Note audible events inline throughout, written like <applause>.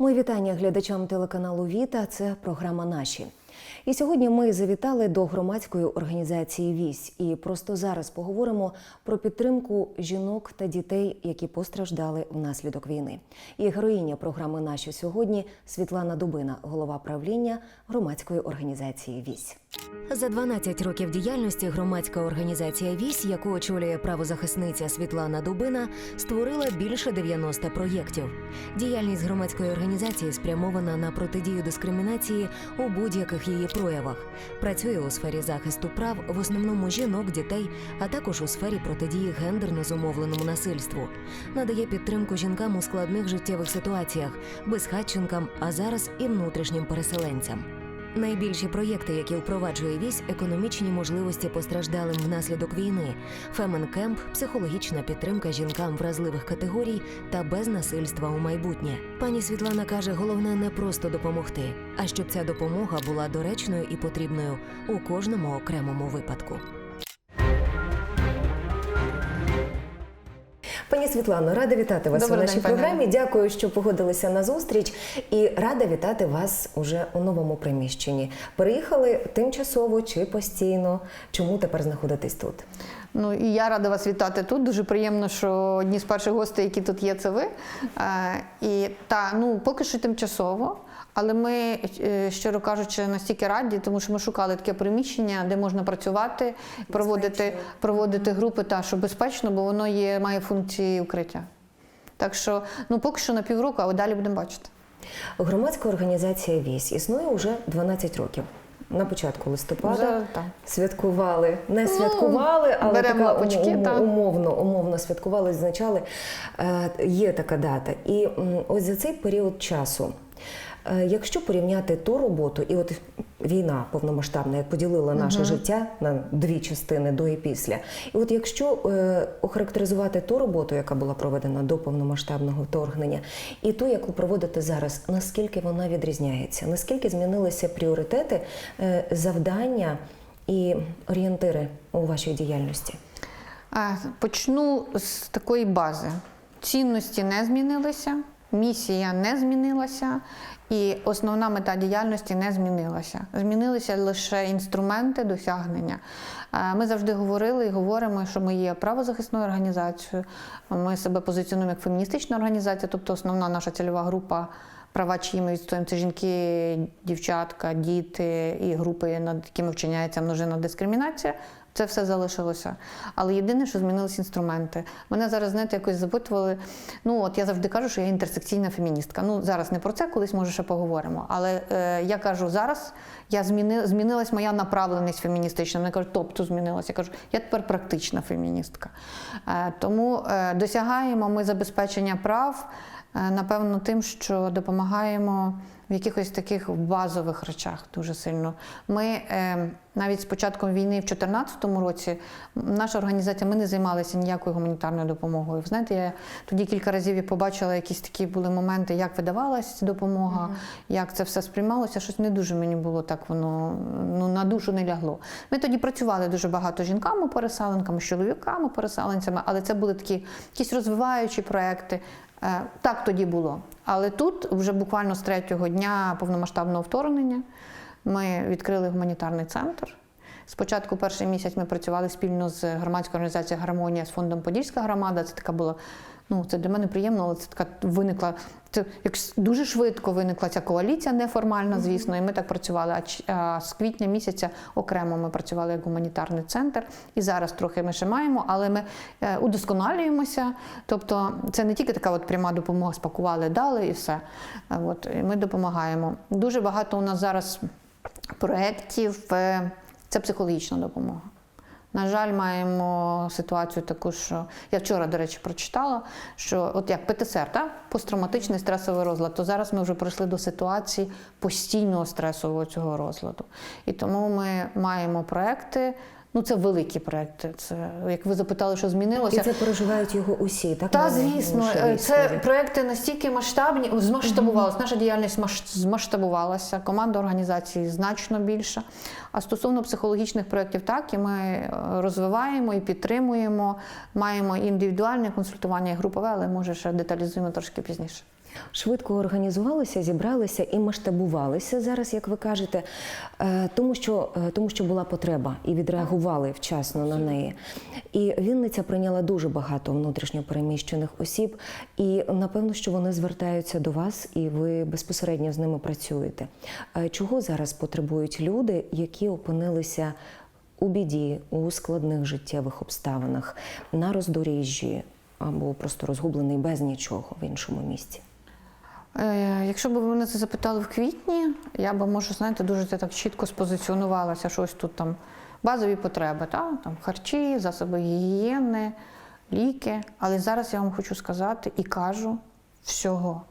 Мої вітання глядачам телеканалу Віта. Це програма Наші. І сьогодні ми завітали до громадської організації Вісь. І просто зараз поговоримо про підтримку жінок та дітей, які постраждали внаслідок війни. І героїня програми Наші сьогодні Світлана Дубина, голова правління громадської організації Вісь. За 12 років діяльності громадська організація Вісь, яку очолює правозахисниця Світлана Дубина, створила більше 90 проєктів. Діяльність громадської організації спрямована на протидію дискримінації у будь-яких її проявах. Працює у сфері захисту прав, в основному жінок, дітей, а також у сфері протидії гендерно зумовленому насильству. Надає підтримку жінкам у складних життєвих ситуаціях, безхатченкам, а зараз і внутрішнім переселенцям. Найбільші проєкти, які впроваджує вісь, економічні можливості постраждалим внаслідок війни, фемен-кемп, психологічна підтримка жінкам вразливих категорій та без насильства у майбутнє. Пані Світлана каже, головне не просто допомогти, а щоб ця допомога була доречною і потрібною у кожному окремому випадку. Пані Світлано, рада вітати вас Добрий у нашій день, програмі. Дякую, що погодилися на зустріч, і рада вітати вас уже у новому приміщенні. Переїхали тимчасово чи постійно? Чому тепер знаходитесь тут? Ну і я рада вас вітати тут. Дуже приємно, що одні з перших гостей, які тут є, це ви. Е, і та ну поки що тимчасово. Але ми, е, щиро кажучи, настільки раді, тому що ми шукали таке приміщення, де можна працювати, проводити, проводити групи, та що безпечно, бо воно є, має функції укриття. Так що, ну поки що на півроку, а далі будемо бачити. Громадська організація ВІС існує уже 12 років. На початку листопада Вже, так. святкували, не святкували, але беремо така лапочки, ум- та. умовно, умовно святкували, відзначали. Е, Є така дата. І ось за цей період часу, якщо порівняти ту роботу, і от війна повномасштабна, як поділила наше життя на дві частини до і після. І от якщо е, охарактеризувати ту роботу, яка була проведена до повномасштабного вторгнення, і ту, яку проводите зараз, наскільки вона відрізняється? Наскільки змінилися пріоритети, е, завдання і орієнтири у вашій діяльності? Е, Почну з такої бази. Цінності не змінилися, місія не змінилася, і основна мета діяльності не змінилася. Змінилися лише інструменти досягнення. Е, Ми завжди говорили і говоримо, що ми є правозахисною організацією. Ми себе позиціонуємо як феміністична організація, тобто основна наша цільова група. Права, чиї ми відстоюємо, це жінки, дівчатка, діти і групи, над якими вчиняється множинна дискримінація. Це все залишилося. Але єдине, що змінилися інструменти. Мене зараз, знаєте, якось запитували. Ну, от я завжди кажу, що я інтерсекційна феміністка. Ну, зараз не про це, колись може ще поговоримо. Але е, я кажу, зараз я зміни, змінилась моя направленість феміністична. Вони кажуть, тобто змінилася. Я кажу, я тепер практична феміністка. Е, тому е, досягаємо ми забезпечення прав, е, напевно, тим, що допомагаємо в якихось таких базових речах дуже сильно. Ми е, навіть з початком війни в 2014 році наша організація ми не займалися ніякою гуманітарною допомогою. Знаєте, я тоді кілька разів і побачила якісь такі були моменти, як видавалася допомога, як це все сприймалося. Щось не дуже мені було так, воно ну на душу не лягло. Ми тоді працювали дуже багато з жінками, переселенками, з чоловіками, переселенцями, але це були такі якісь розвиваючі проекти. Е, Так тоді було. Але тут, вже буквально з третього дня повномасштабного вторгнення, ми відкрили гуманітарний центр. Спочатку перший місяць ми працювали спільно з громадською організацією Гармонія з фондом Подільська громада. Це така була. Ну, це для мене приємно, але це така виникла. Це як дуже швидко виникла ця коаліція неформальна, звісно, і ми так працювали. А, з квітня місяця окремо ми працювали як гуманітарний центр. І зараз трохи ми ще маємо, але ми е, удосконалюємося. Тобто, це не тільки така от пряма допомога, спакували, дали і все. Е, От і ми допомагаємо. Дуже багато у нас зараз проєктів. е, Це психологічна допомога. На жаль, маємо ситуацію таку, що я вчора, до речі, прочитала, що от як ПТСР, та? посттравматичний стресовий розлад, то зараз ми вже прийшли до ситуації постійного стресового цього розладу. І тому ми маємо проекти. Ну, це великі проекти. Це як ви запитали, що І змінилося. це переживають його усі, так? Та, звісно, е, це проекти настільки масштабні, змасштабувалися. Наша діяльність змасштабувалася, команда організації значно більша. А стосовно психологічних проєктів, так і ми е, розвиваємо і підтримуємо. Маємо індивідуальне консультування і групове, але може ще деталізуємо трошки пізніше. Швидко організувалися, зібралися і масштабувалися зараз, як ви кажете, е, тому що, е, тому що була потреба і відреагували вчасно на неї. І Вінниця прийняла дуже багато внутрішньо переміщених осіб, і напевно, що вони звертаються до вас, і ви безпосередньо з ними працюєте. Е, Чого зараз потребують люди, які опинилися у біді, у складних життєвих обставинах, на роздоріжжі або просто розгублений без нічого в іншому місці? Е, Якщо б ви мене це запитали в квітні, я би, може, знаєте, дуже так чітко спозиціонувалася, що ось тут там базові потреби, та? там харчі, засоби гігієни, ліки. Але зараз я вам хочу сказати і кажу всього.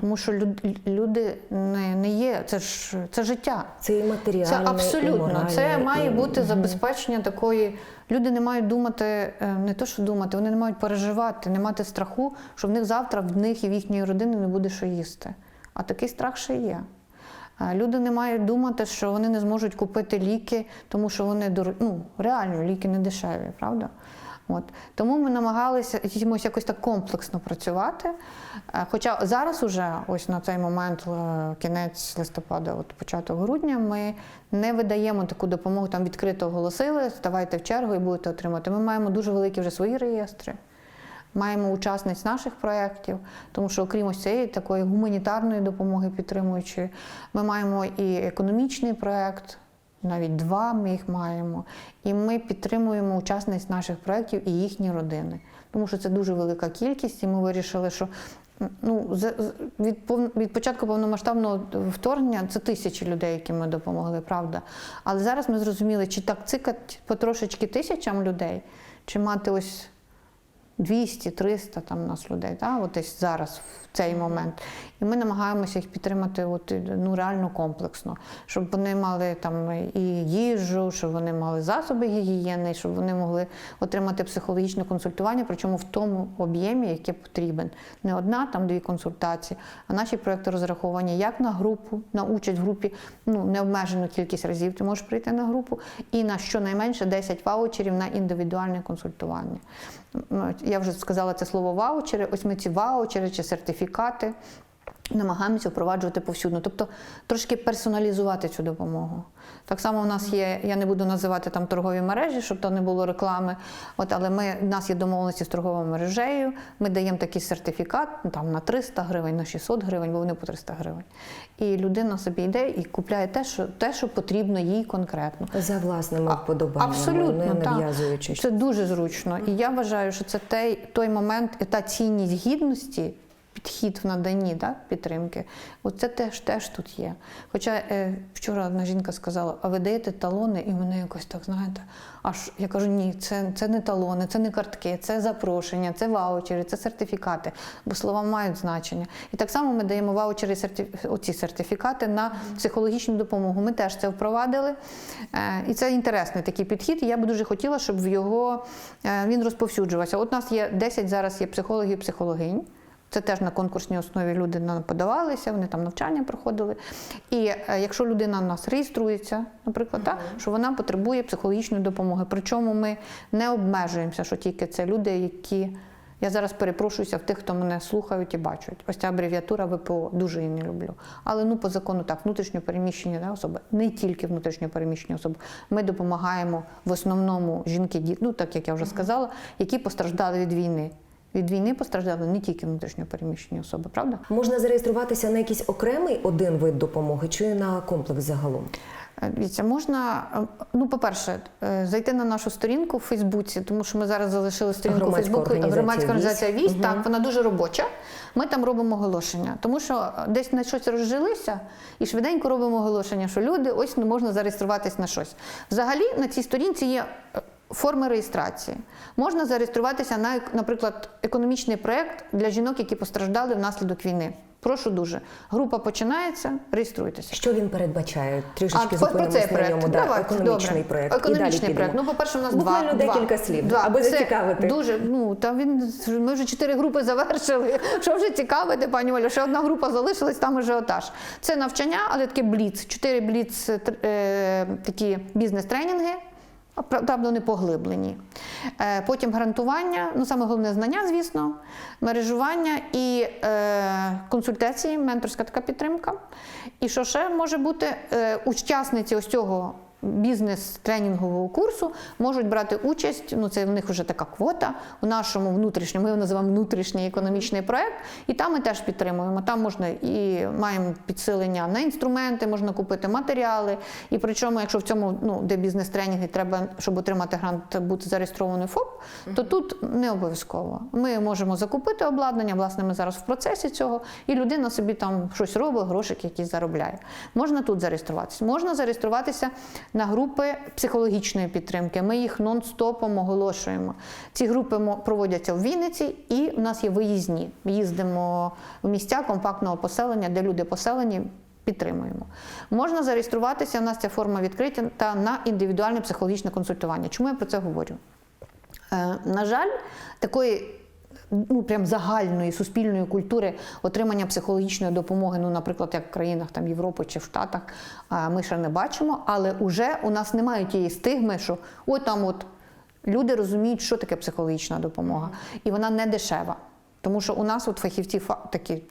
Тому що люд- люди не, не є, це ж це життя. Це і матеріальне, Це і абсолютно. моральне, Це має і- бути забезпечення такої. Люди не мають думати, е, не то, що думати, вони не мають переживати, не мати страху, що в них завтра в них і в їхньої родини не буде що їсти. А такий страх ще є. Люди не мають думати, що вони не зможуть купити ліки, тому що вони дор... ну, реально ліки не дешеві, правда? От. Тому ми намагалися якось так комплексно працювати. Е, Хоча зараз уже, ось на цей момент, е, кінець листопада, от початок грудня, ми не видаємо таку допомогу, там відкрито оголосили, ставайте в чергу і будете отримати. Ми маємо дуже великі вже свої реєстри. Маємо учасниць наших проєктів, тому що окрім ось цієї такої гуманітарної допомоги підтримуючої, ми маємо і економічний проєкт, навіть два ми їх маємо. І ми підтримуємо учасниць наших проєктів і їхні родини. Тому що це дуже велика кількість, і ми вирішили, що ну, від, від початку повномасштабного вторгнення це тисячі людей, яким ми допомогли, правда. Але зараз ми зрозуміли, чи так цикать потрошечки тисячам людей, чи мати ось 200-300 там у нас людей, та, от десь зараз, в цей момент. І ми намагаємося їх підтримати от, ну, реально комплексно, щоб вони мали там і їжу, щоб вони мали засоби гігієни, щоб вони могли отримати психологічне консультування, причому в тому об'ємі, який потрібен. Не одна, там дві консультації, а наші проекти розраховані як на групу, на участь в групі, ну, необмежену кількість разів ти можеш прийти на групу, і на щонайменше 10 ваучерів на індивідуальне консультування. Я вже сказала це слово ваучери. Ось ми ці ваучери чи сертифікати намагаємося впроваджувати повсюдно, тобто трошки персоналізувати цю допомогу. Так само у нас є, я не буду називати там торгові мережі, щоб то не було реклами. От, але ми, у нас є домовленості з торговою мережею, ми даємо такий сертифікат ну, там, на 300 гривень, на 600 гривень, бо вони по 300 гривень. І людина собі йде і купляє те, що, те, що потрібно їй конкретно. За власними вподобаннями, Абсолютно, не нав'язуючи. Це дуже зручно. І я вважаю, що це той, той момент, та цінність гідності, підхід в наданні да, підтримки. Оце теж, теж тут є. Хоча е, вчора одна жінка сказала, а ви даєте талони, і мене якось так, знаєте, аж я кажу, ні, це, це не талони, це не картки, це запрошення, це ваучери, це сертифікати, бо слова мають значення. І так само ми даємо ваучери, сертиф- оці сертифікати на психологічну допомогу. Ми теж це впровадили. Е, І це інтересний такий підхід. І я би дуже хотіла, щоб в його е, він розповсюджувався. От у нас є 10 зараз є психологів, психологинь. Це теж на конкурсній основі люди нам подавалися, вони там навчання проходили. І е, якщо людина у нас реєструється, наприклад, так, що вона потребує психологічної допомоги. Причому ми не обмежуємося, що тільки це люди, які. Я зараз перепрошуюся в тих, хто мене слухають і бачать. Ось ця абревіатура ВПО, дуже її не люблю. Але ну по закону так, внутрішньо переміщені да, особи, не тільки внутрішньо переміщені особи. Ми допомагаємо в основному жінки, ну так як я вже сказала, які постраждали від війни. Від війни постраждали не тільки внутрішньо переміщені особи, правда? Можна зареєструватися на якийсь окремий один вид допомоги чи на комплекс загалом? Е, Дивіться, можна, е, ну, по-перше, е, зайти на нашу сторінку в Фейсбуці, тому що ми зараз залишили сторінку Громадська Фейсбуку. Громадська організація «Вісь». Вісь. Так, вона дуже робоча. Ми там робимо оголошення, тому що десь на щось розжилися і швиденько робимо оголошення, що люди ось не можна зареєструватись на щось. Взагалі на цій сторінці є. Форми реєстрації можна зареєструватися на, наприклад, економічний проєкт для жінок, які постраждали внаслідок війни. Прошу дуже. Група починається, реєструйтеся. Що він передбачає? Трішечки А, про- цей проект. ньому. Да, економічний добре. проект. Економічний проект. Ну, по-перше, у нас Буквально два. декілька два. слів, Два. аби Це зацікавити. Дуже, ну, та він, ми вже чотири групи завершили. <laughs> Що вже цікавити, пані Олю? Ще одна група залишилась, там ажіотаж. Це навчання, але таке бліц. Чотири бліц е, такі бізнес-тренінги. Правда, вони поглиблені. Е, Потім гарантування, ну саме головне знання, звісно, мережування і е, консультації, менторська така підтримка. І що ще може бути? Е, учасниці ось цього бізнес-тренінгового курсу можуть брати участь. Ну, це в них вже така квота у нашому внутрішньому, ми його називаємо внутрішній економічний проект. І там ми теж підтримуємо. Там можна і маємо підсилення на інструменти, можна купити матеріали. І причому, якщо в цьому, ну, де бізнес-тренінги, треба, щоб отримати грант, бути зареєстрований ФОП, то тут не обов'язково. Ми можемо закупити обладнання, власне, ми зараз в процесі цього, і людина собі там щось робить, грошики якісь заробляє. Можна тут зареєструватися. Можна зареєструватися на групи психологічної підтримки. Ми їх нон-стопом оголошуємо. Ці групи проводяться в Вінниці, і в нас є виїзні. Їздимо в місця компактного поселення, де люди поселені. Підтримуємо. Можна зареєструватися, у нас ця форма відкрита та на індивідуальне психологічне консультування. Чому я про це говорю? Е, на жаль, такої ну, прям загальної суспільної культури отримання психологічної допомоги, ну, наприклад, як в країнах там, Європи чи в Штатах, ми ще не бачимо, але вже у нас немає тієї стигми, що от там от люди розуміють, що таке психологічна допомога, і вона не дешева. Тому що у нас от фахівці такі,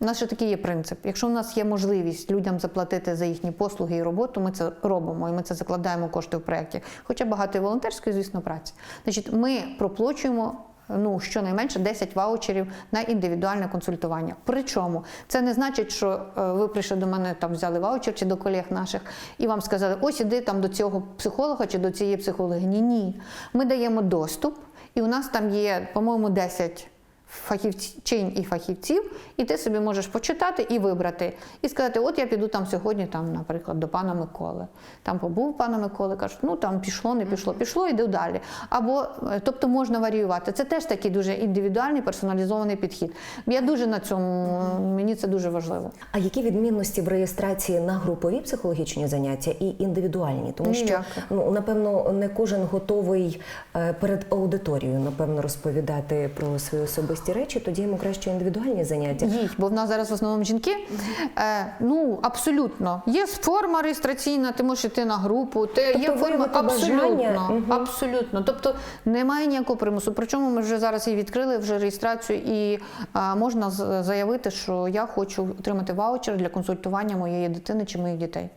у нас ще такий є принцип. Якщо у нас є можливість людям заплатити за їхні послуги і роботу, ми це робимо і ми це закладаємо кошти в проєкті. Хоча багато і волонтерської, звісно, праці. Значить, ми проплачуємо. Ну, щонайменше 10 ваучерів на індивідуальне консультування. Причому це не значить, що е, ви прийшли до мене, там взяли ваучер чи до колег наших, і вам сказали, ось іди там до цього психолога чи до цієї психологині. Ні. Ми даємо доступ, і у нас там є, по-моєму, 10 фахівчин і фахівців, і ти собі можеш почитати і вибрати, і сказати, от я піду там сьогодні, там, наприклад, до пана Миколи. Там побув пана Миколи, кажуть, ну там пішло, не пішло, пішло, йду далі. Або е, тобто можна варіювати. Це теж такий дуже індивідуальний персоналізований підхід. Я дуже на цьому, мені це дуже важливо. А які відмінності в реєстрації на групові психологічні заняття і індивідуальні? Тому що ну напевно не кожен готовий е, перед аудиторією напевно розповідати про свої особисті речі. Тоді йому краще індивідуальні заняття. Їдь, бо в нас зараз в основному жінки. Е, ну, абсолютно. Є форма реєстраційна, ти можеш йти на групу, ти, є форма абсолютно. мгм. Абсолютно. Тобто немає ніякого примусу. Причому ми вже зараз і відкрили вже реєстрацію, і е, можна заявити, що я хочу отримати ваучер для консультування моєї дитини чи моїх дітей.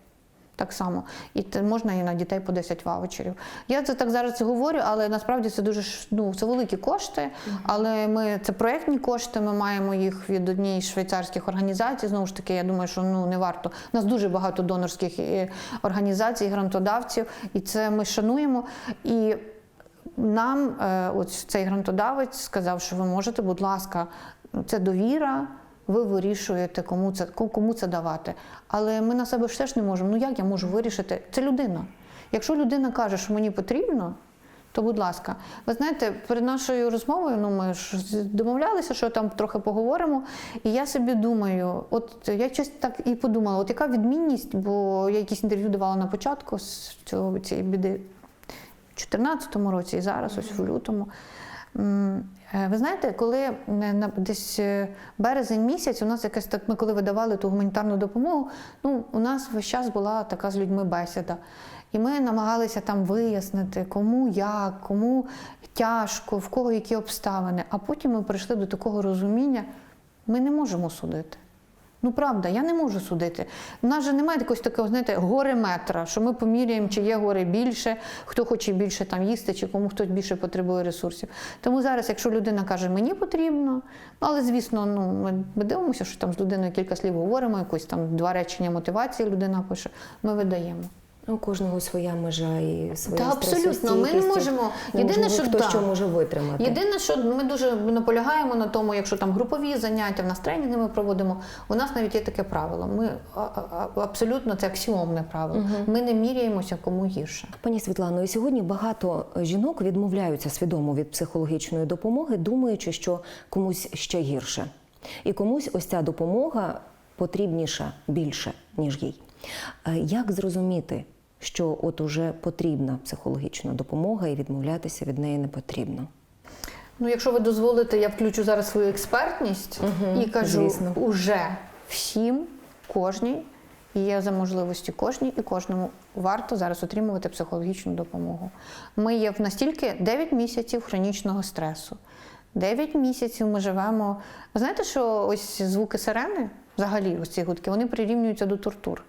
Так само. І можна і на дітей по 10 ваучерів. Я це так зараз говорю, але насправді це дуже ну, це великі кошти. Але ми це проектні кошти. Ми маємо їх від однієї з швейцарських організацій. Знову ж таки, я думаю, що ну не варто. У нас дуже багато донорських е, організацій, грантодавців, і це ми шануємо. І нам е, от цей грантодавець сказав, що ви можете, будь ласка, це довіра. Ви вирішуєте, кому це кому це давати. Але ми на себе ж теж не можемо. Ну як я можу вирішити? Це людина. Якщо людина каже, що мені потрібно, то будь ласка, ви знаєте, перед нашою розмовою, ну ми ж домовлялися, що там трохи поговоримо. І я собі думаю, от я щось так і подумала, от яка відмінність, бо я якісь інтерв'ю давала на початку з цього цієї біди в 2014 році і зараз, ось в лютому. Е, Ви знаєте, коли е, десь е, березень місяць, у нас якась так, ми коли видавали ту гуманітарну допомогу, ну у нас весь час була така з людьми бесіда. І ми намагалися там вияснити, кому як, кому тяжко, в кого які обставини. А потім ми прийшли до такого розуміння, ми не можемо судити. Ну правда, я не можу судити. У нас же немає якогось такого, знаєте, горе метра, що ми поміряємо, чи є горе більше, хто хоче більше там їсти, чи кому хтось більше потребує ресурсів. Тому зараз, якщо людина каже, мені потрібно, ну, але звісно, ну ми, дивимося, що там з людиною кілька слів говоримо, якось там два речення мотивації людина пише, ми видаємо. Ну, У кожного своя межа і своя Та абсолютно, ми не можемо. Єдине, що хто да. що може витримати. Єдине, що ми дуже наполягаємо на тому, якщо там групові заняття, в нас тренінги ми проводимо. У нас навіть є таке правило. Ми абсолютно це аксіомне правило. Ми не міряємося кому гірше. Пані Світлано, і сьогодні багато жінок відмовляються свідомо від психологічної допомоги, думаючи, що комусь ще гірше. І комусь ось ця допомога потрібніша більше, ніж їй. Е, Як зрозуміти, що от уже потрібна психологічна допомога і відмовлятися від неї не потрібно? Ну, якщо ви дозволите, я включу зараз свою експертність і кажу звісно. уже всім, кожній, І є за можливості кожній і кожному варто зараз отримувати психологічну допомогу. Ми є в настільки 9 місяців хронічного стресу. 9 місяців ми живемо. Ви знаєте, що ось звуки сирени, взагалі, ось ці гудки, вони прирівнюються до тортур.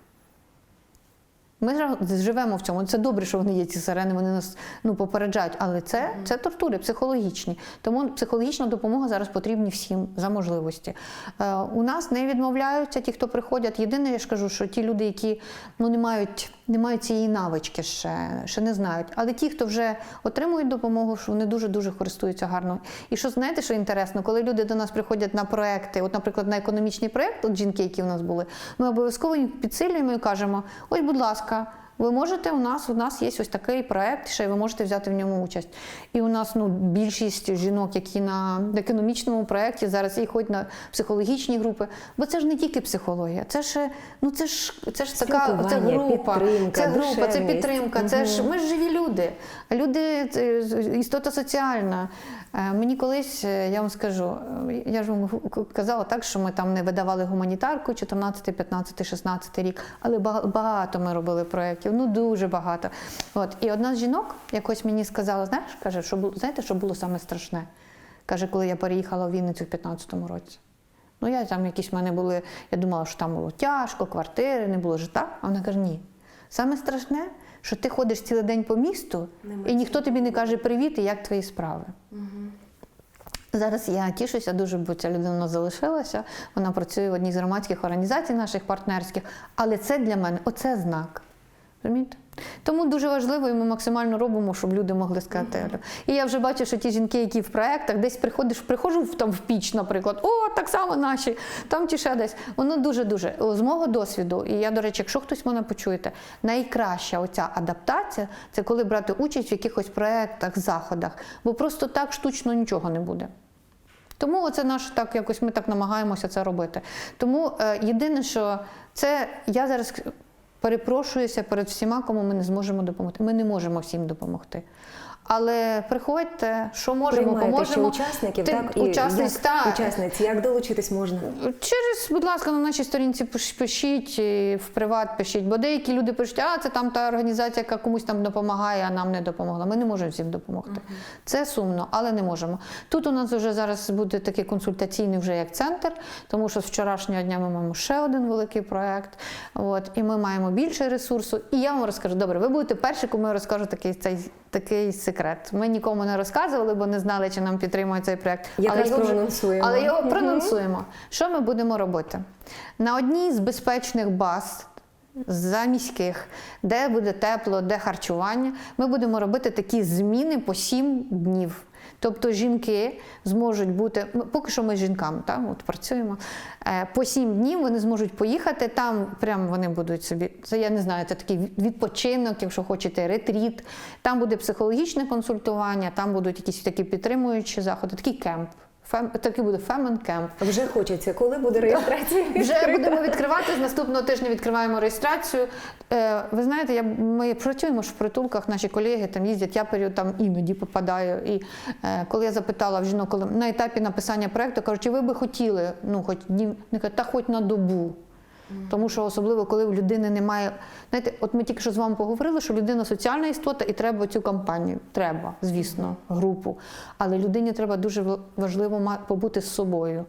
Ми живемо в цьому. Це добре, що вони є ці сирени, вони нас ну, попереджають, але це, це тортури психологічні. Тому психологічна допомога зараз потрібна всім за можливості. Е, у нас не відмовляються ті, хто приходять. Єдине, я ж кажу, що ті люди, які ну, не, мають, не мають цієї навички ще, ще не знають. Але ті, хто вже отримують допомогу, що вони дуже-дуже користуються гарно. І що знаєте, що інтересно, коли люди до нас приходять на проекти, от, наприклад, на економічний проект, от жінки, які в нас були, ми обов'язково їх підсилюємо і кажемо: ось, будь ласка. Ви можете у нас, у нас є ось такий проект, ще ви можете взяти в ньому участь. І у нас ну, більшість жінок, які на економічному проєкті, зараз і ходять на психологічні групи. Бо це ж не тільки психологія, це ж ну це ж це ж така це група, підтримка, це група, це підтримка. Це ж ми ж живі люди. Люди це істота соціальна. Е, Мені колись, е, я вам скажу, е, я ж вам казала так, що ми там не видавали гуманітарку 14, 15, 16 рік, але багато ми робили проєктів, ну дуже багато. От. І одна з жінок якось мені сказала, знаєш, каже, що було, знаєте, що було саме страшне? Каже, коли я переїхала в Вінницю в 15-му році. Ну, я там якісь в мене були, я думала, що там було тяжко, квартири, не було житла. А вона каже, ні. Саме страшне, що ти ходиш цілий день по місту, і ніхто тобі не каже привіт і як твої справи. Зараз я тішуся дуже, бо ця людина залишилася. Вона працює в одній з громадських організацій наших партнерських. Але це для мене оце знак. Розумієте? Тому дуже важливо, і ми максимально робимо, щоб люди могли сказати. «Алло». І я вже бачу, що ті жінки, які в проєктах, десь приходиш, приходжу в, там, в піч, наприклад, о, так само наші, там чи ще десь. Воно дуже-дуже. З мого досвіду, і я, до речі, якщо хтось мене почуєте, найкраща оця адаптація це коли брати участь в якихось проєктах, заходах, бо просто так штучно нічого не буде. Тому це наш так якось ми так намагаємося це робити. Тому е, єдине, що це я зараз перепрошуюся перед всіма, кому ми не зможемо допомогти. Ми не можемо всім допомогти. Але приходьте, що можемо, Приймаєте ще поможемо. учасників, Ти- так? Учасниць, як, так. учасниць, як долучитись можна? Через, будь ласка, на нашій сторінці пиш- пишіть і в приват пишіть, бо деякі люди пишуть, а це там та організація, яка комусь там допомагає, а нам не допомогла. Ми не можемо всім допомогти. Це сумно, але не можемо. Тут у нас вже зараз буде такий консультаційний вже як центр, тому що з вчорашнього дня ми маємо ще один великий проект. От, і ми маємо більше ресурсу. І я вам розкажу, добре, ви будете перші, кому я розкажу такий цей такий секрет. Ми нікому не розказували, бо не знали, чи нам підтримує цей проект. Якраз його прононсуємо. але його Мгм. проанонсуємо. Що ми будемо робити? На одній з безпечних баз. За міських, де буде тепло, де харчування, ми будемо робити такі зміни по 7 днів. Тобто жінки зможуть бути, поки що ми з жінками так, от працюємо. Е, По сім днів вони зможуть поїхати, там прям вони будуть собі, це я не знаю, це такий відпочинок, якщо хочете, ретріт. Там буде психологічне консультування, там будуть якісь такі підтримуючі заходи, такий кемп. Фем, такий буде фемен кемп. Вже хочеться, коли буде реєстрація? <laughs> Вже будемо відкривати. З наступного тижня відкриваємо реєстрацію. Е, ви знаєте, я, ми працюємо ж в притулках, наші колеги там їздять, я період там іноді попадаю. І е, коли я запитала в жінок, коли на етапі написання проекту, кажуть, чи ви би хотіли, ну хоч днів, не кажуть, та хоч на добу. Тому що особливо, коли в людини немає. Знаєте, от ми тільки що з вами поговорили, що людина соціальна істота і треба цю кампанію. Треба, звісно, групу. Але людині треба дуже важливо побути з собою.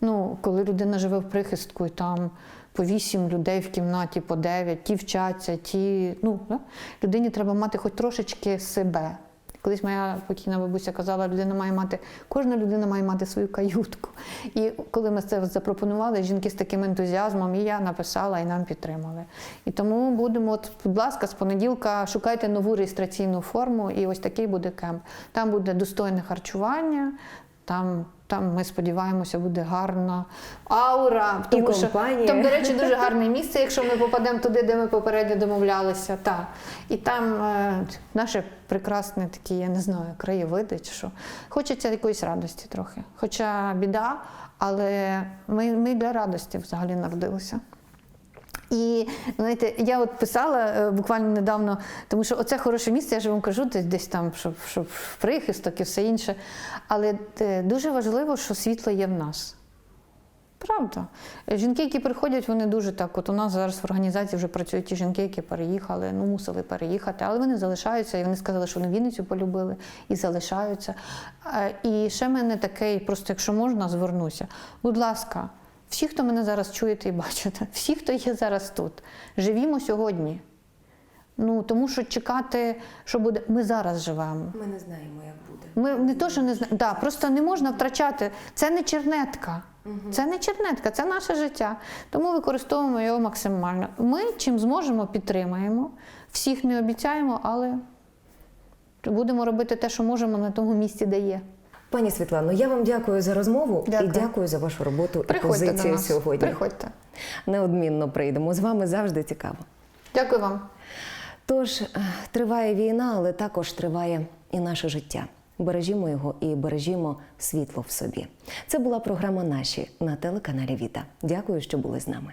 Ну, коли людина живе в прихистку і там по вісім людей в кімнаті, по дев'ять, ті вчаться, ті. Ну, да? людині треба мати хоч трошечки себе. Колись моя покійна бабуся казала, людина має мати, кожна людина має мати свою каютку. І коли ми це запропонували, жінки з таким ентузіазмом, і я написала, і нам підтримали. І тому будемо, от, будь ласка, з понеділка шукайте нову реєстраційну форму, і ось такий буде кемп. Там буде достойне харчування. Там, там ми сподіваємося, буде гарна аура. І Тому що там, до речі, дуже гарне місце, якщо ми попадемо туди, де ми попередньо домовлялися. Та. І там е, наше прекрасне такі, я не знаю, краєвиди чи що. Хочеться якоїсь радості трохи. Хоча біда, але ми, ми для радості взагалі народилися. І знаєте, я от писала е, буквально недавно, тому що оце хороше місце, я ж вам кажу, десь, десь там, щоб, щоб прихисток і все інше. Але е, дуже важливо, що світло є в нас. Правда. Жінки, які приходять, вони дуже так. От у нас зараз в організації вже працюють ті жінки, які переїхали, ну мусили переїхати, але вони залишаються, і вони сказали, що вони Вінницю полюбили і залишаються. Е, І ще в мене такий, просто якщо можна, звернуся. Будь ласка, всі, хто мене зараз чуєте і бачите, всі, хто є зараз тут, живімо сьогодні. Ну тому що чекати, що буде, ми зараз живемо. Ми не знаємо, як буде. Ми не то, що не знаємо. Да, просто не можна втрачати. Це не чернетка. Це не чернетка, це наше життя. Тому використовуємо його максимально. Ми чим зможемо, підтримаємо. Всіх не обіцяємо, але будемо робити те, що можемо на тому місці, де є. Пані Світлано, я вам дякую за розмову Дякую. і дякую за вашу роботу і Приходьте до позицію нас. сьогодні. Приходьте. Неодмінно прийдемо. З вами завжди цікаво. Дякую вам. Тож е, триває війна, але також триває і наше життя. Бережімо його і бережімо світло в собі. Це була програма Наші на телеканалі Віта. Дякую, що були з нами.